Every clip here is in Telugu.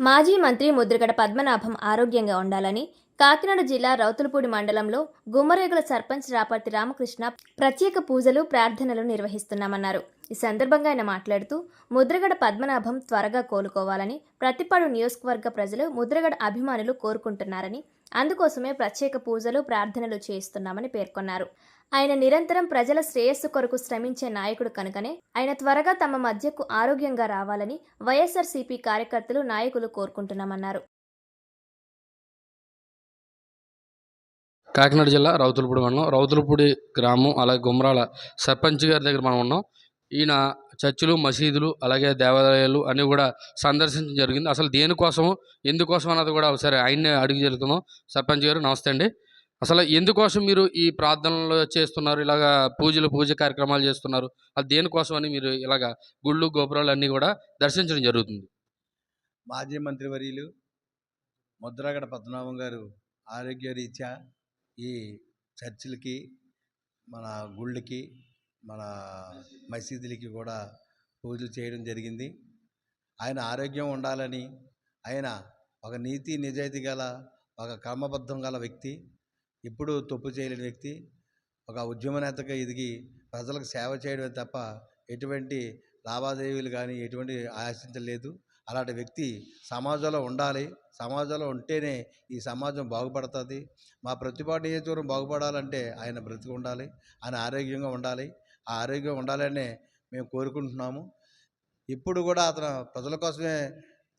మాజీ మంత్రి ముద్రగడ పద్మనాభం ఆరోగ్యంగా ఉండాలని కాకినాడ జిల్లా రౌతులపూడి మండలంలో గుమ్మరేగుల సర్పంచ్ రాపర్తి రామకృష్ణ ప్రత్యేక పూజలు ప్రార్థనలు నిర్వహిస్తున్నామన్నారు. ఈ సందర్భంగా ఆయన మాట్లాడుతూ ముద్రగడ పద్మనాభం త్వరగా కోలుకోవాలని ప్రతిపాడు నియోజకవర్గ ప్రజలు ముద్రగడ అభిమానులు కోరుకుంటున్నారని అందుకోసమే ప్రత్యేక పూజలు ప్రార్థనలు చేయిస్తున్నామని పేర్కొన్నారు. ఆయన నిరంతరం ప్రజల శ్రేయస్సు కొరకు శ్రమించే నాయకుడు కనుకనే ఆయన త్వరగా తమ మధ్యకు ఆరోగ్యంగా రావాలని వైఎస్ఆర్సీపీ కార్యకర్తలు నాయకులు కోరుకుంటున్నామన్నారు. కాకినాడ జిల్లా రౌతులపూడి మండలం. రౌతులపూడి గ్రామం అలాగే గుమ్రాల సర్పంచ్ గారి దగ్గర మనం ఉన్నాం. ఈయన చర్చిలు మసీదులు అలాగే దేవాలయాలు అన్నీ కూడా సందర్శించడం జరిగింది. అసలు దేనికోసం ఎందుకోసం అన్నది కూడా ఒకసారి ఆయన్నే అడిగి జరుగుతున్నాం. సర్పంచ్ గారు నమస్తే అండి. అసలు ఎందుకోసం మీరు ఈ ప్రార్థనలు చేస్తున్నారు? ఇలాగా పూజలు పూజ కార్యక్రమాలు చేస్తున్నారు. అది దేనికోసం అని మీరు ఇలాగా గుళ్ళు గోపురాలు అన్నీ కూడా దర్శించడం జరుగుతుంది? మాజీ మంత్రి వర్యులు ముద్రాగడ పద్మనాభం గారు ఆరోగ్య రీత్యా ఈ చర్చిలకి మన గుళ్ళకి మన మసీదులకి కూడా పూజలు చేయడం జరిగింది. ఆయన ఆరోగ్యం ఉండాలని ఆయన ఒక నీతి నిజాయితీ గల ఒక కర్మబద్ధం గల వ్యక్తి ఎప్పుడూ తప్పు చేయలేని వ్యక్తి ఒక ఉద్యమ నేతగా ఎదిగి ప్రజలకు సేవ చేయడమే తప్ప ఎటువంటి లావాదేవీలు కానీ ఎటువంటి ఆశించలేదు అలాంటి వ్యక్తి సమాజంలో ఉండాలి. సమాజంలో ఉంటేనే ఈ సమాజం బాగుపడుతుంది. మా ప్రతిపాటు నియోజకవర్గం బాగుపడాలంటే ఆయన బ్రతికి ఉండాలి ఆయన ఆరోగ్యంగా ఉండాలి. ఆ ఆరోగ్యం ఉండాలని మేము కోరుకుంటున్నాము. ఇప్పుడు కూడా అతను ప్రజల కోసమే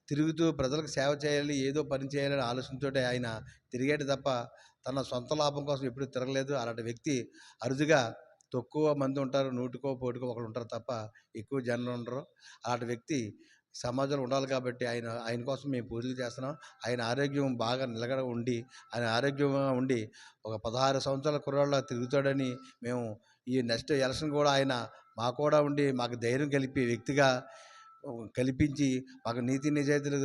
తిరుగుతూ ప్రజలకు సేవ చేయాలి ఏదో పని చేయాలని ఆలోచనతోటే ఆయన తిరిగేటి తప్ప తన సొంత లాభం కోసం ఎప్పుడు తిరగలేదు. అలాంటి వ్యక్తి అరుదుగా తక్కువ మంది ఉంటారు నూటికో పోటుకో ఒకరు ఉంటారు తప్ప ఎక్కువ జనం ఉండరు. అలాంటి వ్యక్తి సమాజంలో ఉండాలి కాబట్టి ఆయన ఆయన కోసం మేము పూజలు చేస్తున్నాం. ఆయన ఆరోగ్యం బాగా నిలకడ ఉండి ఆయన ఆరోగ్యంగా ఉండి ఒక పదహారు సంవత్సరాల కుర్రాళ్ళ తిరుగుతాడని మేము ఈ నెక్స్ట్ ఎలక్షన్ కూడా ఆయన మా కూడా ఉండి మాకు ధైర్యం కలిపి వ్యక్తిగా కల్పించి మాకు నీతి నిజాయితీలు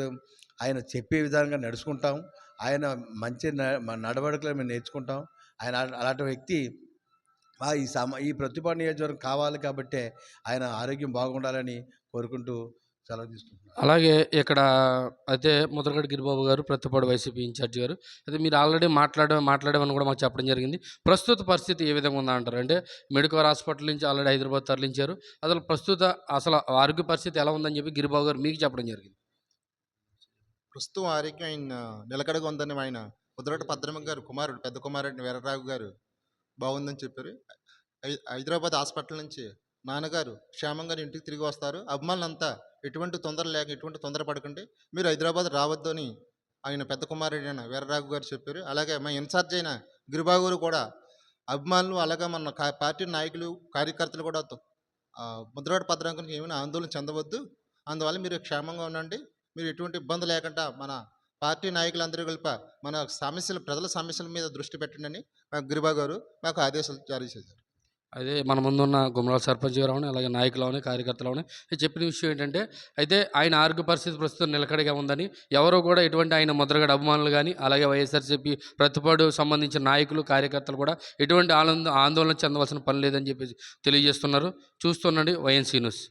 ఆయన చెప్పే విధంగా నడుచుకుంటాం. ఆయన మంచి నడవడికలు మేము నేర్చుకుంటాం. ఆయన అలాంటి వ్యక్తి మా ఈ సమ ఈ ప్రతిభా నియోజకవర్గం కావాలి కాబట్టే ఆయన ఆరోగ్యం బాగుండాలని కోరుకుంటూ సెలవు తీసుకుంటున్నాను అలాగే ఇక్కడ అయితే ముద్రగడ గిరిబాబు గారు ప్రతిపాడు వైసీపీ ఇన్ఛార్జ్ గారు అయితే మీరు ఆల్రెడీ మాట్లాడే మాట్లాడమని కూడా మాకు చెప్పడం జరిగింది. ప్రస్తుత పరిస్థితి ఏ విధంగా ఉందా అంటారు అంటే మెడికల్ హాస్పిటల్ నుంచి ఆల్రెడీ హైదరాబాద్ తరలించారు. అసలు ప్రస్తుత అసలు ఆరోగ్య పరిస్థితి ఎలా ఉందని చెప్పి గిరిబాబు గారు మీకు చెప్పడం జరిగింది. ప్రస్తుతం ఆరోగ్యం ఆయన నిలకడగా ఉందని ఆయన కుదరటి పద్రమ గారు కుమారుడు పెద్ద కుమారుడు వీరరాఘు గారు బాగుందని చెప్పారు. హై- హైదరాబాద్ హాస్పిటల్ నుంచి నాన్నగారు క్షేమంగా ఇంటికి తిరిగి వస్తారు. అభిమానులంతా ఎటువంటి తొందర లేక ఎటువంటి తొందర పడకండి. మీరు హైదరాబాద్ రావద్దు అని ఆయన పెద్ద కుమారుడు అయిన వీరరాఘు గారు చెప్పారు. అలాగే మా ఇన్ఛార్జ్ అయిన గిరిబాబు కూడా అభిమానులు అలాగే మన కా- పార్టీ నాయకులు కార్యకర్తలు కూడా తో- పత్రం గురించి ఏమైనా ఆందోళన చెందవద్దు. అందువల్ల మీరు క్షేమంగా ఉండండి. మీరు ఎటువంటి ఇబ్బంది లేకుండా మన పార్టీ నాయకులందరూ కలిపి మన సమస్యలు ప్రజల సమస్యల మీద దృష్టి పెట్టండి అని మాకు గిరిబా గారు మాకు ఆదేశాలు జారీ చేశారు. అదే మన ముందున్న గుమ్మరాల సర్పంచ్ గారు అవని అలాగే నాయకులు అవని కార్యకర్తలు అవని చెప్పిన విషయం ఏంటంటే అయితే ఆయన ఆరోగ్య పరిస్థితి ప్రస్తుతం నిలకడగా ఉందని ఎవరో కూడా ఎటువంటి ఆయన ముద్రగడ అభిమానులు కానీ అలాగే వైఎస్ఆర్సీపీ ప్రతిపాడు సంబంధించిన నాయకులు కార్యకర్తలు కూడా ఎటువంటి ఆనంద ఆందోళన చెందవలసిన పని లేదని చెప్పేసి తెలియజేస్తున్నారు. చూస్తుండండి వైఎన్సీ న్యూస్.